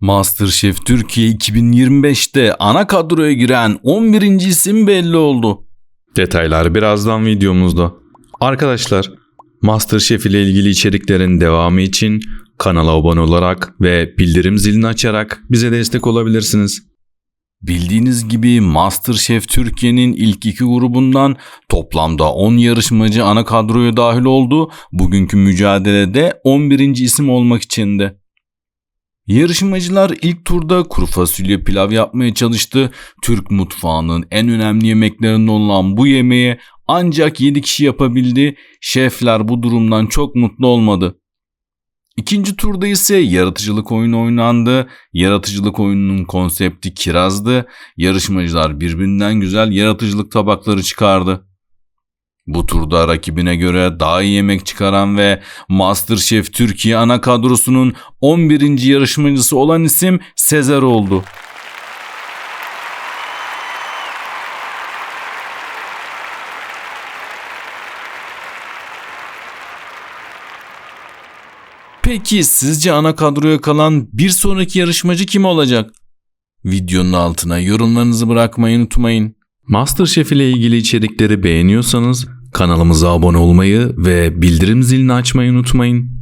Masterchef Türkiye 2025'te ana kadroya giren 11. isim belli oldu. Detaylar birazdan videomuzda. Arkadaşlar, Masterchef ile ilgili içeriklerin devamı için kanala abone olarak ve bildirim zilini açarak bize destek olabilirsiniz. Bildiğiniz gibi Masterchef Türkiye'nin ilk iki grubundan toplamda 10 yarışmacı ana kadroya dahil oldu. Bugünkü mücadelede 11. isim olmak içindi. Yarışmacılar ilk turda kuru fasulye pilav yapmaya çalıştı. Türk mutfağının en önemli yemeklerinden olan bu yemeği ancak 7 kişi yapabildi. Şefler bu durumdan çok mutlu olmadı. İkinci turda ise yaratıcılık oyunu oynandı. Yaratıcılık oyununun konsepti kirazdı. Yarışmacılar birbirinden güzel yaratıcılık tabakları çıkardı. Bu turda rakibine göre daha iyi yemek çıkaran ve Masterchef Türkiye ana kadrosunun 11. yarışmacısı olan isim Sezer oldu. Peki sizce ana kadroya kalan bir sonraki yarışmacı kim olacak? Videonun altına yorumlarınızı bırakmayı unutmayın. Masterchef ile ilgili içerikleri beğeniyorsanız kanalımıza abone olmayı ve bildirim zilini açmayı unutmayın.